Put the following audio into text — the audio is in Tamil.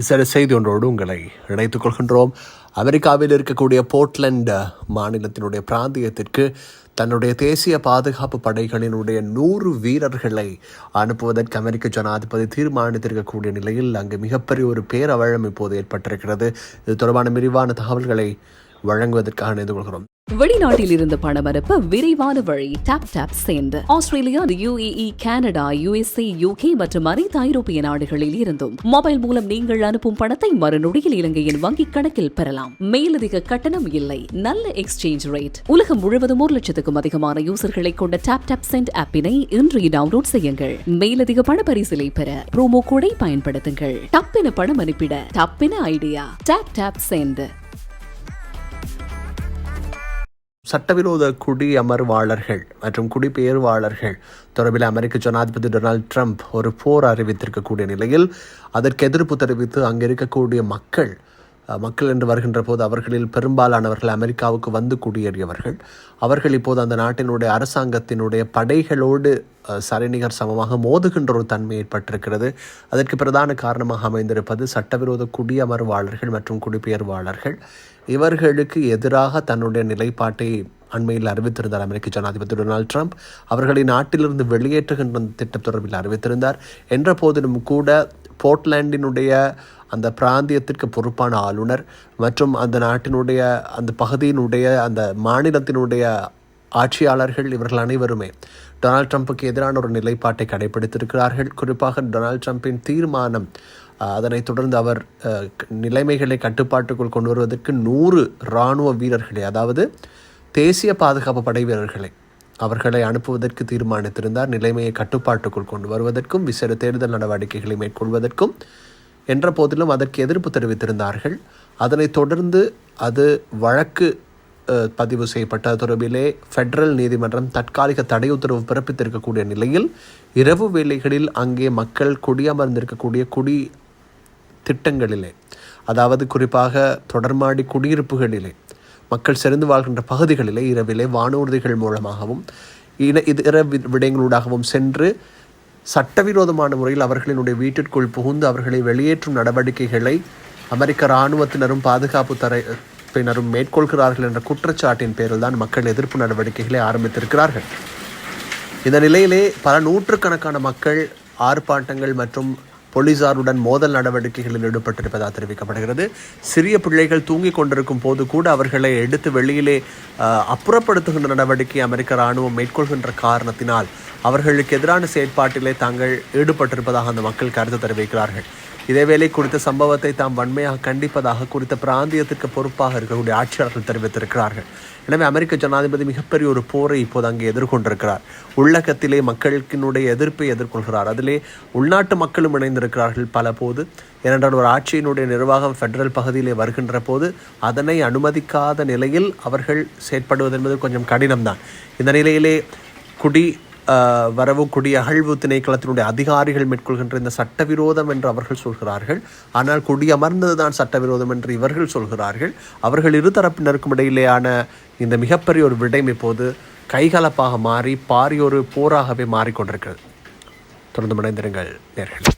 சில செய்தி ஒன்றோடு உங்களை இணைத்துக் கொள்கின்றோம். அமெரிக்காவில் இருக்கக்கூடிய போர்ட்லண்ட் மாநிலத்தினுடைய பிராந்தியத்திற்கு தன்னுடைய தேசிய பாதுகாப்பு படைகளினுடைய நூறு வீரர்களை அனுப்புவதற்கு அமெரிக்க ஜனாதிபதி தீர்மானித்திருக்கக்கூடிய நிலையில் அங்கு மிகப்பெரிய ஒரு பேரவழம் இப்போது ஏற்பட்டிருக்கிறது. இது தொடர்பான விரிவான தகவல்களை வழங்குவதற்காக இணைந்து கொள்கிறோம். வெளிநாட்டில் இருந்து பணம் அனுப்ப விரைவான வழி. டாப் டாப் சேர்ந்து Australia UAE Canada USA UK மற்றும் அனைத்து ஐரோப்பிய நாடுகளில் இருந்தும் மொபைல் மூலம் நீங்கள் அனுப்பும் பணத்தை மறுநொடியில் இலங்கையின் வங்கிக் கணக்கில் பெறலாம். மேலதிக கட்டணம் இல்லை. நல்ல எக்ஸ்சேஞ்ச் ரேட் உலகம் முழுவதும் ஒரு லட்சத்துக்கும் அதிகமான யூசர்களை கொண்ட டாப் டாப் சென்ட் ஆப்பினை இன்றைய டவுன்லோட் செய்யுங்கள். மேலதிக பண பரிசிலை பெற ப்ரோமோ கோடை பயன்படுத்துங்கள். டப்பின பணம் அனுப்பிட டப்பின ஐடியா டாப் டாப் சென்ட் சட்டவிரோத குடியமர்வாளர்கள் மற்றும் குடிபெயர்வாளர்கள் தொடர்பில் அமெரிக்க ஜனாதிபதி டொனால்ட் ட்ரம்ப் ஒரு போர் அறிவித்திருக்கக்கூடிய நிலையில் அதற்கு எதிர்ப்பு தெரிவித்து அங்கே இருக்கக்கூடிய மக்கள் மக்கள் என்று வருகின்ற போது அவர்களில் பெரும்பாலானவர்கள் அமெரிக்காவுக்கு வந்து குடியேறியவர்கள். அவர்கள் இப்போது அந்த நாட்டினுடைய அரசாங்கத்தினுடைய படைகளோடு சரணிகர் சரிநிகர் சமமாக மோதுகின்ற ஒரு தன்மை ஏற்பட்டிருக்கிறது. அதற்கு பிரதான காரணமாக அமைந்திருப்பது சட்டவிரோத குடியமர்வாளர்கள் மற்றும் குடிபெயர்வாளர்கள். இவர்களுக்கு எதிராக தன்னுடைய நிலைப்பாட்டை அண்மையில் அறிவித்திருந்தார் அமெரிக்க ஜனாதிபதி டொனால்ட் ட்ரம்ப். அவர்களை நாட்டிலிருந்து வெளியேற்றுகின்ற திட்டம் தொடர்பில் அறிவித்திருந்தார். என்ற போதிலும் கூட போர்ட்லாண்டினுடைய அந்த பிராந்தியத்திற்கு பொறுப்பான ஆளுநர் மற்றும் அந்த நாட்டினுடைய அந்த பகுதியினுடைய அந்த மாநிலத்தினுடைய ஆட்சியாளர்கள் இவர்கள் அனைவருமே டொனால்ட் ட்ரம்ப்புக்கு எதிரான ஒரு நிலைப்பாட்டை கடைபிடித்திருக்கிறார்கள். குறிப்பாக டொனால்ட் ட்ரம்பின் தீர்மானம் அதனைத் தொடர்ந்து அவர் நிலைமைகளை கட்டுப்பாட்டுக்குள் கொண்டு வருவதற்கு நூறு இராணுவ வீரர்களை அதாவது தேசிய பாதுகாப்பு படை வீரர்களை அவர்களை அனுப்புவதற்கு தீர்மானித்திருந்தார். நிலைமையை கட்டுப்பாட்டுக்குள் கொண்டு வருவதற்கும் விசேட தேர்தல் நடவடிக்கைகளை மேற்கொள்வதற்கும் என்ற போதிலும் அதற்கு எதிர்ப்பு தெரிவித்திருந்தார்கள். அதனைத் தொடர்ந்து அது வழக்கு பதிவு செய்யப்பட்ட தொடர்பிலே ஃபெடரல் நீதிமன்றம் தற்காலிக தடை உத்தரவு பிறப்பித்திருக்கக்கூடிய நிலையில் இரவு வேளைகளில் அங்கே மக்கள் குடியமர்ந்திருக்கக்கூடிய குடி திட்டங்களிலே அதாவது குறிப்பாக தொடர்மாடி குடியிருப்புகளிலே மக்கள் செறிந்து வாழ்கின்ற பகுதிகளிலே இரவிலே வானூர்திகள் மூலமாகவும் இன இதர வி- விடயங்களூடாகவும் சென்று சட்டவிரோதமான முறையில் அவர்களினுடைய வீட்டிற்குள் புகுந்து அவர்களை வெளியேற்றும் நடவடிக்கைகளை அமெரிக்க இராணுவத்தினரும் பாதுகாப்பு தரப்பினரும் மேற்கொள்கிறார்கள் என்ற குற்றச்சாட்டின் பேரில் தான் மக்கள் எதிர்ப்பு நடவடிக்கைகளை ஆரம்பித்திருக்கிறார்கள். இந்த நிலையிலே பல நூற்றுக்கணக்கான மக்கள் ஆர்ப்பாட்டங்கள் மற்றும் போலீசாருடன் மோதல் நடவடிக்கைகளில் ஈடுபட்டிருப்பதாக தெரிவிக்கப்படுகிறது. சிறிய பிள்ளைகள் தூங்கிக் கொண்டிருக்கும் போது கூட அவர்களை எடுத்து வெளியிலே அப்புறப்படுத்துகின்ற நடவடிக்கை அமெரிக்க இராணுவம் மேற்கொள்கின்ற காரணத்தினால் அவர்களுக்கு எதிரான செயற்பாட்டிலே தாங்கள் ஈடுபட்டிருப்பதாக அந்த மக்கள் கருத்து தெரிவிக்கிறார்கள். இதேவேளை குறித்த சம்பவத்தை தாம் வன்மையாக கண்டிப்பதாக குறித்த பிராந்தியத்திற்கு பொறுப்பாக இருக்கக்கூடிய ஆட்சியாளர்கள் தெரிவித்திருக்கிறார்கள். எனவே அமெரிக்க ஜனாதிபதி மிகப்பெரிய ஒரு போரை இப்போது அங்கே எதிர்கொண்டிருக்கிறார். உள்ளகத்திலே மக்களுக்கினுடைய எதிர்ப்பை எதிர்கொள்கிறார். அதிலே உள்நாட்டு மக்களும் இணைந்திருக்கிறார்கள் பல போது ஏனென்றால் ஒரு ஆட்சியினுடைய நிர்வாகம் ஃபெடரல் பகுதியிலே வருகின்ற போது அதனை அனுமதிக்காத நிலையில் அவர்கள் செயற்படுவது என்பது கொஞ்சம் கடினம்தான். இந்த நிலையிலே குடி வரவு கூடிய அகழ்வு திணைக்களத்தினுடைய அதிகாரிகள் மேற்கொள்கின்ற இந்த சட்டவிரோதம் என்று அவர்கள் சொல்கிறார்கள். ஆனால் குடியமர்ந்ததுதான் சட்டவிரோதம் என்று இவர்கள் சொல்கிறார்கள். அவர்கள் இருதரப்பினருக்கும் இடையிலேயான இந்த மிகப்பெரிய ஒரு விடயம் இப்போது கைகலப்பாக மாறி பாரி ஒரு போராகவே மாறிக்கொண்டிருக்கிறது. தொடர்ந்து மடைந்திருங்கள் நேர்கள்.